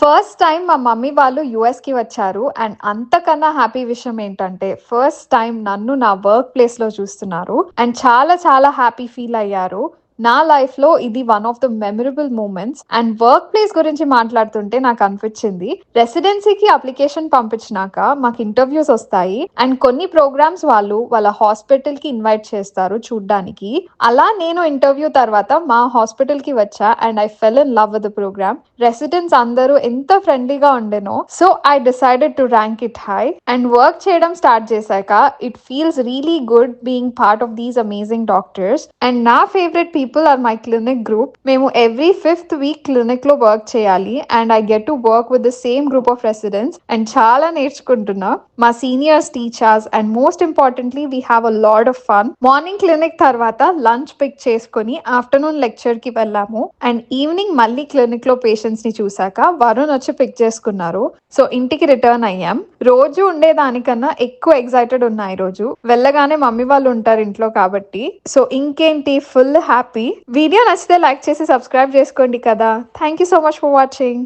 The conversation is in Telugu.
ఫస్ట్ టైం మా మమ్మీ వాళ్ళు యుఎస్కి వచ్చారు అండ్ అంతకన్నా హ్యాపీ విషయం ఏంటంటే ఫస్ట్ టైం నన్ను నా వర్క్ ప్లేస్లో చూస్తున్నారు అండ్ చాలా చాలా హ్యాపీ ఫీల్ అయ్యారు. నా లైఫ్లో ఇది one of the memorable moments and work place గురించి మాట్లాడుతుంటే నాకు అనిపించింది. రెసిడెన్సీకి అప్లికేషన్ పంపించినాక మాకు ఇంటర్వ్యూస్ వస్తాయి. అండ్ కొన్ని ప్రోగ్రామ్స్ వాళ్ళు వాళ్ళ హాస్పిటల్కి ఇన్వైట్ చేస్తారు చూడ్డానికి. అలా నేను ఇంటర్వ్యూ తర్వాత మా హాస్పిటల్కి వచ్చా and I fell in love with the programme residents అందరూ ఎంత ఫ్రెండ్లీగా ఉండేనో. So I decided to rank it high and work చేయడం స్టార్ట్ చేశాక it feels really good being part of these amazing doctors and నా favourite people people are my clinic group మేము ఎవ్రీ ఫిఫ్త్ వీక్ క్లినిక్లో వర్క్ చేయాలి and I get to work with the same group of residents and చాలా నేర్చుకుంటున్నా. మా seniors teachers and most importantly we have a lot of fun morning clinic తర్వాత లంచ్ పిక్ చేసుకుని ఆఫ్టర్నూన్ లెక్చర్కి వెళ్ళాము అండ్ ఈవినింగ్ మళ్ళీ క్లినిక్లో పేషెంట్స్ని చూసాక వరుణ్ వచ్చి పిక్ చేసుకున్నారు. సో ఇంటికి రిటర్న్ అయ్యాం. రోజు ఉండేదానికన్నా ఎక్కువ ఎక్సైటెడ్ ఉన్నా ఈ రోజు వెళ్ళగానే మమ్మీ వాళ్ళు ఉంటారు ఇంట్లో కాబట్టి. సో ఇంకేంటి? Full happy happy. వీడియో నచ్చితే లైక్ చేసి సబ్స్క్రైబ్ చేసుకోండి కదా. Thank you so much for watching